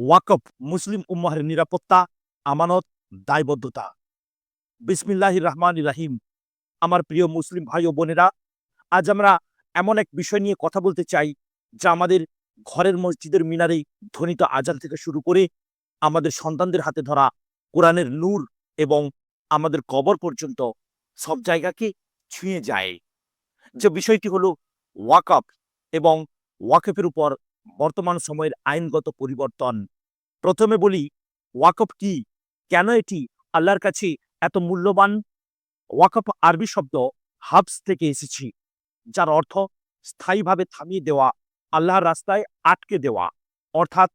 ওয়াকফ মুসলিম উম্মাহের নিরাপত্তা, আমানত, দায়বদ্ধতা। বিসমিল্লাহ রহমান রাহিম। আমার প্রিয় মুসলিম ভাই ও বোনেরা, আজ আমরা এমন এক বিষয় নিয়ে কথা বলতে চাই, যা আমাদের ঘরের মসজিদের মিনারে ধ্বনিত আজান থেকে শুরু করে আমাদের সন্তানদের হাতে ধরা কোরআনের নূর এবং আমাদের কবর পর্যন্ত সব জায়গাকে ছুঁয়ে যায়। যে বিষয়টি হলো ওয়াকফ এবং ওয়াকফের উপর বর্তমান সময়ের আইনগত পরিবর্তন। প্রথমে বলি, ওয়াকফ কি? কেন এটি আল্লাহর কাছে এত মূল্যবান? ওয়াকফ আরবি শব্দ হাবস থেকে এসেছি, যার অর্থ স্থায়ীভাবে থামিয়ে দেওয়া, আল্লাহর রাস্তায় আটকে দেওয়া। অর্থাৎ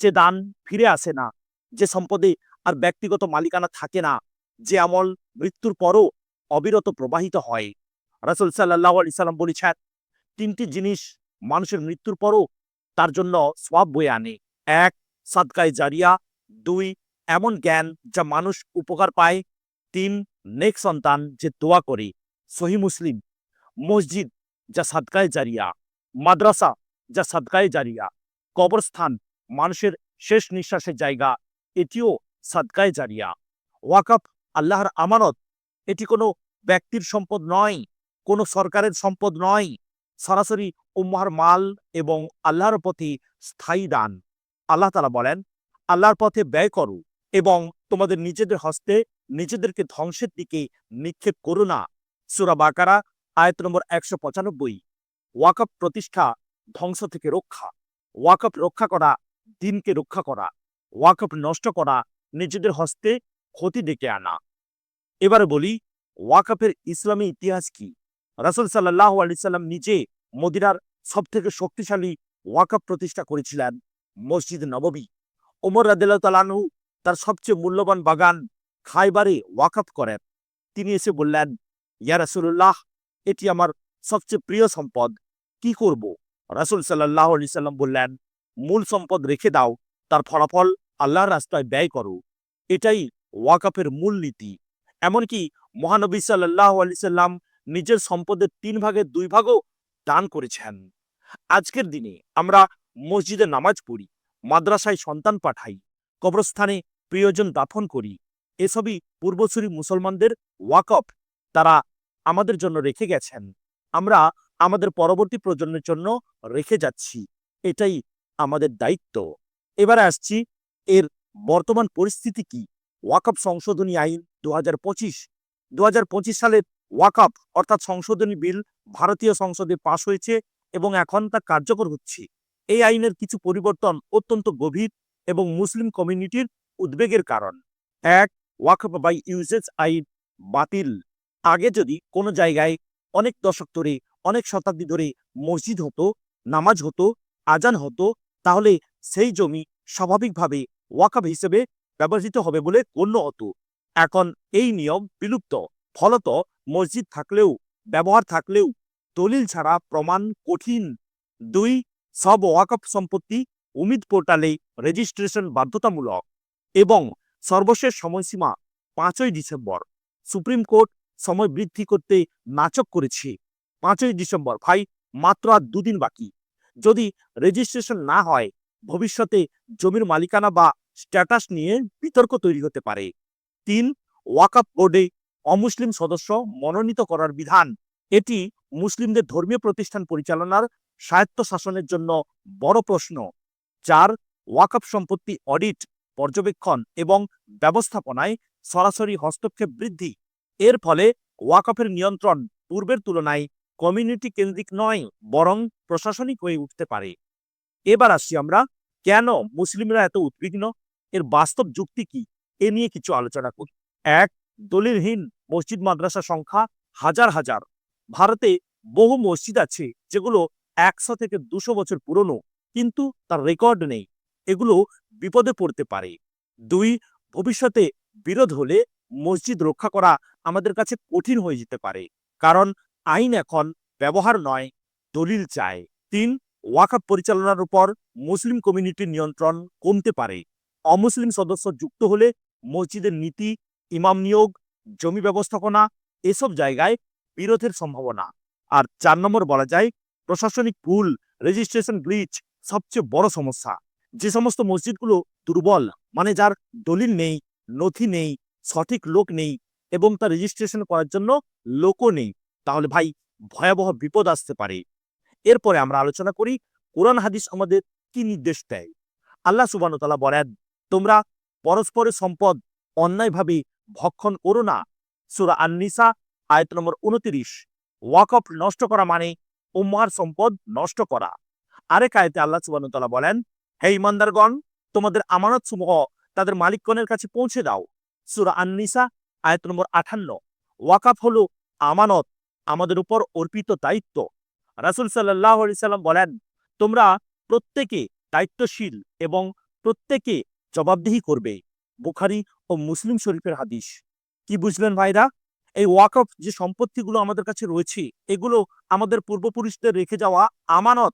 যে দান ফিরে আসে না, যে সম্পদে আর ব্যক্তিগত মালিকানা থাকে না, যে আমল মৃত্যুর পরও অবিরত প্রবাহিত হয়। রাসুল সাল্লাহ আলি সাল্লাম বলেছেন, তিনটি জিনিস মানুষের মৃত্যুর পরও তার জন্য সব বয়ে আনে। এক, সাদকায় জারিয়া। দুই, এমন জ্ঞান যা মানুষ উপকার পায়। তিন, নেক সন্তান যে দোয়া করে। সহি মুসলিম। মসজিদ যা সাদকায় জারিয়া। মাদ্রাসা যা সাদকায় জারিয়া। কবরস্থান মানুষের শেষ নিঃশ্বাসের জায়গা। এটিও সাদকায় জারিয়া। ওয়াকফ, আল্লাহর আমানত। এটি কোনো ব্যক্তির সম্পদ নয়, কোনো সরকারের সম্পদ নয়। সরাসরি উম্মার মাল এবং আল্লাহর প্রতি স্থায়ী দান। আল্লাহ তালা বলেন, আল্লাহর পথে ব্যয় করো এবং তোমাদের নিজেদের হস্তে নিজেদেরকে ধ্বংসের দিকে নিক্ষেপ করো না। সুরা বাকারা, আয়ত নম্বর একশো পঁচানব্বই। ওয়াকফ প্রতিষ্ঠা, ধ্বংস থেকে রক্ষা। ওয়াকফ রক্ষা করা, দিনকে রক্ষা করা। ওয়াকফ নষ্ট করা, নিজেদের হস্তে ক্ষতি ডেকে আনা। এবারে বলি, ওয়াকফের ইসলামী ইতিহাস কি? রাসুল সাল্লাহ আলি সাল্লাম নিজে মদিনার সব থেকে শক্তিশালী ওয়াকফ প্রতিষ্ঠা করেছিলেন মসজিদ নববী ওমর তালানহু তার সবচেয়ে মূল্যবান বাগান খাইবারে ওয়াকফ করেন। তিনি এসে বললেন, ইয়া রাসুল্লাহ এটি আমার সবচেয়ে প্রিয় সম্পদ, কি করব? রাসুল সাল্লাহ আলি সাল্লাম বললেন, মূল সম্পদ রেখে দাও, তার ফলাফল আল্লাহর রাস্তায় ব্যয় করো। এটাই ওয়াকফের মূল নীতি। এমনকি মহানবী সাল্লাহ আলি সাল্লাম নিজের সম্পদের তিন ভাগের দুই ভাগও দান করেছেন। আজকের দিনে আমরা মসজিদে নামাজ পড়ি, মাদ্রাসায় সন্তান পাঠাই, কবরস্থানে প্রিয়জন দাফন করি, এসবই পূর্বসূরি মুসলমানদের ওয়াকফ তারা আমাদের জন্য রেখে গেছেন। আমরা আমাদের পরবর্তী প্রজন্মের জন্য রেখে যাচ্ছি, এটাই আমাদের দায়িত্ব। এবারে আসছি, এর বর্তমান পরিস্থিতি কি? ওয়াকফ সংশোধনী আইন দু হাজার পঁচিশ সালের ওয়াকফ অর্থাৎ সংশোধনী বিল ভারতীয় সংসদে পাশ হয়েছে এবং এখন তা কার্যকর হচ্ছে। এই আইনের কিছু পরিবর্তন অত্যন্ত গভীর এবং মুসলিম কমিউনিটির উদ্বেগের কারণ। এক ওয়াকফ বাই ইউজেস আইন বাতিল। আগে যদি কোনো জায়গায় অনেক দশক ধরে, অনেক শতাব্দী ধরে মসজিদ হতো, নামাজ হতো, আজান হতো, তাহলে সেই জমি স্বাভাবিকভাবে ওয়াকফ হিসেবে ব্যবহৃত হবে বলে গণ্য হতো। এখন এই নিয়ম বিলুপ্ত। ফলত মসজিদ থাকলেও, ব্যবহার থাকলেও দলিল ছাড়া প্রমাণ কঠিন। দুই, সব ওয়াকফ সম্পত্তি উমিদ পোর্টালে রেজিস্ট্রেশন বাধ্যতামূলক এবং সর্বশেষ সময়সীমা পাঁচই ডিসেম্বর। সুপ্রিম কোর্ট সময় বৃদ্ধি করতে নাচক করেছে। পাঁচই ডিসেম্বর, ভাই, মাত্র আর দুদিন বাকি। যদি রেজিস্ট্রেশন না হয়, ভবিষ্যতে জমির মালিকানা বা স্ট্যাটাস নিয়ে বিতর্ক তৈরি হতে পারে। তিন, ওয়াকফ বোর্ডে অমুসলিম সদস্য মনোনীত করার বিধান। এটি মুসলিমদের ধর্মীয় প্রতিষ্ঠান পরিচালনার স্বায়ত্ত শাসনের জন্য বড় প্রশ্ন। চার, ওয়াকফ সম্পত্তি অডিট, পর্যবেক্ষণ এবং ব্যবস্থাপনায় সরাসরি হস্তক্ষেপ বৃদ্ধি। এর ফলে ওয়াকফের নিয়ন্ত্রণ পূর্বের তুলনায় কমিউনিটি কেন্দ্রিক নয়, বরং প্রশাসনিক হয়ে উঠতে পারে। এবার আসছি আমরা, কেন মুসলিমরা এত উদ্বিগ্ন? এর বাস্তব যুক্তি কি? এ নিয়ে কিছু আলোচনা করি। এক দলিলহীন মসজিদ মাদ্রাসা সংখ্যা হাজার হাজার। ভারতে বহু মসজিদ আছে যেগুলো একশো থেকে দুশো বছর পুরনো, কিন্তু তার রেকর্ড নেই। এগুলো বিপদে পড়তে পারে। দুই, ভবিষ্যতে বিরোধ হলে মসজিদ রক্ষা করা আমাদের কাছে কঠিন হয়ে যেতে পারে, কারণ আইন এখন ব্যবহার নয়, দলিল চায়। তিন ওয়াকফ পরিচালনার উপর মুসলিম কমিউনিটির নিয়ন্ত্রণ কমতে পারে। অমুসলিম সদস্য যুক্ত হলে মসজিদের নীতি ইমাম নিয়োগ, জমি ব্যবস্থাপনা, এসব জায়গায় বিরোধের সম্ভাবনা। আর চার নম্বর বলা যায়, প্রশাসনিক ভুল রেজিস্ট্রেশন গ্লিচ সবচেয়ে বড় সমস্যা। যে সমস্ত মসজিদগুলো দুর্বল মানে যার দলিল নেই, নথি নেই, সঠিক লোক নেই এবং তার রেজিস্ট্রেশন করার জন্য লোকও নেই, তাহলে ভাই ভয়াবহ বিপদ আসতে পারে। এরপরে আমরা আলোচনা করি, কোরআন হাদিস আমাদের কি নির্দেশ দেয়? আল্লাহ সুবানতালা বলেন, তোমরা পরস্পরের সম্পদ অন্যায়ভাবে ভক্ষণ করো না। সুরা আননিসা, আয়ত নম্বর উনতিরিশ ওয়াকফ নষ্ট করা মানে উম্মার সম্পদ নষ্ট করা। আরেক আয়তে আল্লাহ সুবানতালা বলেন, হে ইমানদারগণ তোমাদের আমানত সমূহ তাদের মালিকগণের কাছে পৌঁছে দাও। সুরা আননিসা, আয়ত নম্বর আঠান্ন। ওয়াকাফ হলো আমানত, আমাদের উপর অর্পিত দায়িত্ব। রাসুল সাল্লাহ সাল্লাম বলেন, তোমরা প্রত্যেকে দায়িত্বশীল এবং প্রত্যেকে জবাবদিহি করবে। বুখারি ও মুসলিম শরীফের হাদিস। কি বুঝলেন ভাইরা? এই ওয়াকফ যে সম্পত্তিগুলো আমাদের কাছে রয়েছে, এগুলো আমাদের পূর্বপুরুষদের রেখে যাওয়া আমানত।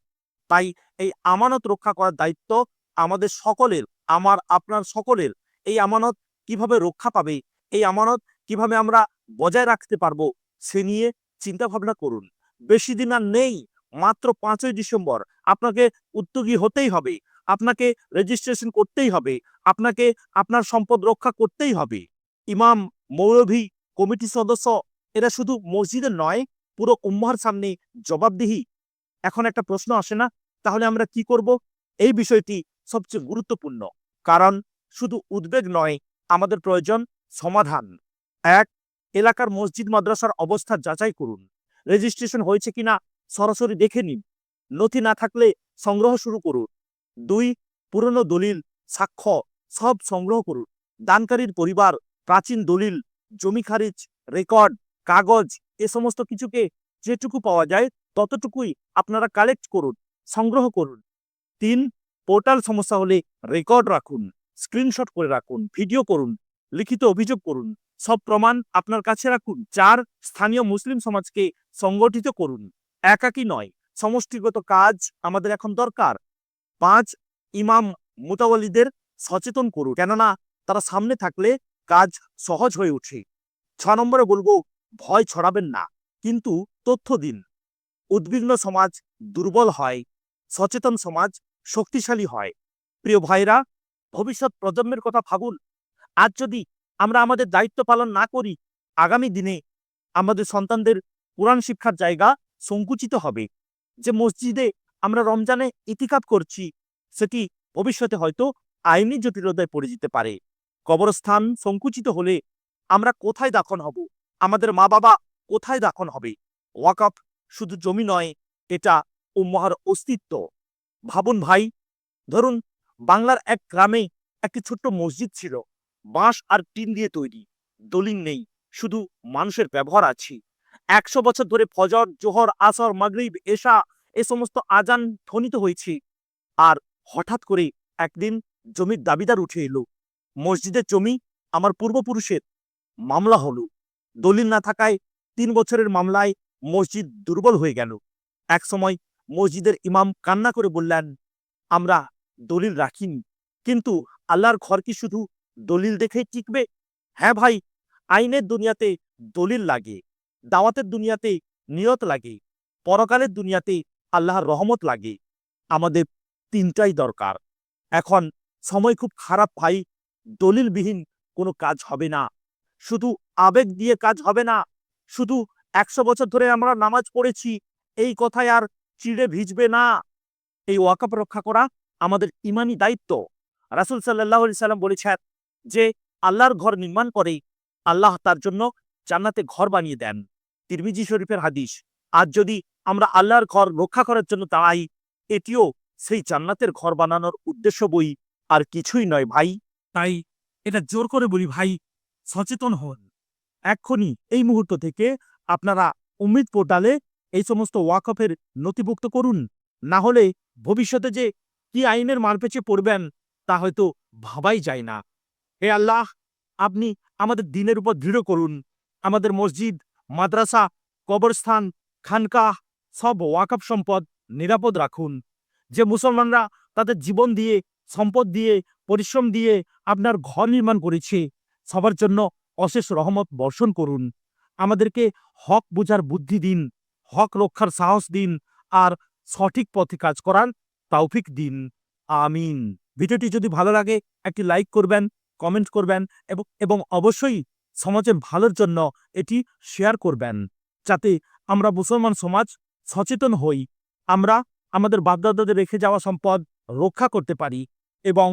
তাই এই আমানত রক্ষা করার দায়িত্ব আমাদের সকলের, আমার, আপনার সকলের। এই আমানত কীভাবে রক্ষা পাবে, এই আমানত কীভাবে আমরা বজায় রাখতে পারব, সে নিয়ে চিন্তা ভাবনা করুন। বেশি দিন আর নেই, মাত্র পাঁচই ডিসেম্বর। আপনাকে উদ্যোগী হতেই হবে, আপনাকে রেজিস্ট্রেশন করতেই হবে। আপনাকে আপনার সম্পদ রক্ষা করতেই হবে। ইমাম, মৌলভী, কমিটি সদস্য, এরা শুধু মসজিদের নয়, পুরো উম্মার সামনে জবাবদিহি। এখন একটা প্রশ্ন আসে না, তাহলে আমরা কি করব? এই বিষয়টি সবচেয়ে গুরুত্বপূর্ণ, কারণ শুধু উদ্বেগ নয়, আমাদের প্রয়োজন সমাধান। এক, এলাকার মসজিদ মাদ্রাসার অবস্থা যাচাই করুন। রেজিস্ট্রেশন হয়েছে কিনা সরাসরি দেখে নিন। নথি না থাকলে সংগ্রহ শুরু করুন। দুই, পুরনো দলিল সাক্ষ্য সব সংগ্রহ করুন। দানকারীর পরিবার, প্রাচীন দলিল, জমি খারিজ, রেকর্ড, কাগজ, এ সমস্ত কিছুকে যেটুকু পাওয়া যায় ততটুকুই আপনারা কালেক্ট করুন, সংগ্রহ করুন। তিন, পোর্টাল সমস্যা হলে রেকর্ড রাখুন, স্ক্রিনশট করে রাখুন, ভিডিও করুন, লিখিত অভিযোগ করুন, সব প্রমাণ আপনার কাছে রাখুন। চার, স্থানীয় মুসলিম সমাজকে সংগঠিত করুন, একাকী নয়, সমষ্টিগত কাজ আমাদের এখন দরকার। পাঁচ, ইমাম মুতাওয়ালিদের সচেতন করুন। কেননা, তারা সামনে থাকলে কাজ সহজ হয়ে উঠে ছ নম্বরে বলব, ভয় ছড়াবেন না। কিন্তু তথ্য দিন। উদ্বিগ্ন সমাজ দুর্বল হয়। সচেতন সমাজ শক্তিশালী হয়। প্রিয় ভাইরা ভবিষ্যৎ প্রজন্মের কথা ভাবুন। আজ যদি আমরা আমাদের দায়িত্ব পালন না করি, আগামী দিনে আমাদের সন্তানদের কোরআন শিক্ষার জায়গা সংকুচিত হবে। যে মসজিদে আমরা রমজানে ইতিকাপ করছি, সেটি ভবিষ্যতে হয়তো আইনি জটিলতায় পড়ে যেতে পারে। কবরস্থান সংকুচিত হলে আমরা কোথায় দাফন হব? আমাদের মা বাবা কোথায় দাফন হবে? ওয়াকফ শুধু জমি নয়, এটা উম্মার অস্তিত্ব। ভাবুন ভাই, ধরুন বাংলার এক গ্রামে একটি ছোট্ট মসজিদ ছিল। বাঁশ আর টিন দিয়ে তৈরি। দলিল নেই, শুধু মানুষের ব্যবহার আছে। একশো বছর ধরে ফজর, জোহর, আসর, মাগরিব, এশা, এ সমস্ত আজান ধ্বনিত হয়েছে। আর হঠাৎ করে একদিন জমির দাবিদার উঠে এলো। মসজিদের জমি আমার পূর্বপুরুষের। মামলা হলো। দলিল না থাকায় তিন বছরের মামলায় মসজিদ দুর্বল হয়ে গেল। এক সময় মসজিদের ইমাম কান্না করে বললেন, আমরা দলিল রাখিনি। কিন্তু আল্লাহর ঘর কি শুধু দলিল দেখেই টিকবে? হ্যাঁ ভাই, আইনের দুনিয়াতে দলিল লাগে, দাওয়াতের দুনিয়াতে নিয়ত লাগে, পরকালের দুনিয়াতে আল্লাহর রহমত লাগে। আমাদের তিনটাই দরকার। এখন সময় খুব খারাপ ভাই। দলিলবিহীন কোনো কাজ হবে না। শুধু আবেগ দিয়ে কাজ হবে না। শুধু একশো বছর ধরে আমরা নামাজ পড়েছি। এই কথায় আর চিড়ে ভিজবে না। এই ওয়াকাপ রক্ষা করা আমাদের ইমানি দায়িত্ব। রাসুল সাল্লাহ সাল্লাম বলেছেন যে, আল্লাহর ঘর নির্মাণ করে আল্লাহ তার জন্য জান্নাতে ঘর বানিয়ে দেন। তিরমিজি শরীফের হাদিস, আজ যদি আমরা আল্লাহর ঘর রক্ষা করার জন্য দাঁড়াই, এটিও সেই জান্নাতের ঘর বানানোর উদ্দেশ্য বই। আর কিছুই নয় ভাই। তাই এটা জোর করে বলি ভাই, সচেতন হন। এক্ষুনি এই মুহূর্ত থেকে আপনারা উম্মিদ পোর্টালে এই সমস্ত ওয়াকফের নথিভুক্ত করুন। না হলে ভবিষ্যতে যে কি আইনের মারপেচে পড়বেন, তা হয়তো ভাবাই যায় না। হে আল্লাহ, আপনি আমাদের দিনের উপর দৃঢ় করুন। আমাদের মসজিদ, মাদ্রাসা, কবরস্থান, খানকাহ, সব ওয়াকফ সম্পদ নিরাপদ রাখুন। যে মুসলমানরা তাদের জীবন দিয়ে সম্পদ দিয়ে, পরিশ্রম দিয়ে আপনার ঘর নির্মাণ করেছে। সবার জন্য অশেষ রহমত বর্ষণ করুন। আমাদেরকে হক বোঝার বুদ্ধি দিন, হক রক্ষার সাহস দিন, আর সঠিক পথে কাজ করার তৌফিক দিন। আমিন। ভিডিওটি যদি ভালো লাগে, একটি লাইক করবেন, কমেন্ট করবেন এবং অবশ্যই সমাজের ভালোর জন্য এটি শেয়ার করবেন। যাতে আমরা মুসলমান সমাজ সচেতন হই। আমরা আমাদের বাপদাদাদের রেখে যাওয়া সম্পদ রক্ষা করতে পারি। এবং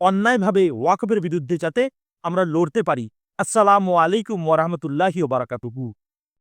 অন্যায়ভাবে ওয়াকফের বিরুদ্ধে যাতে আমরা লড়তে পারি। আসসালামু আলাইকুম ওরহমতুল্লাহি ওবরাকাতুহু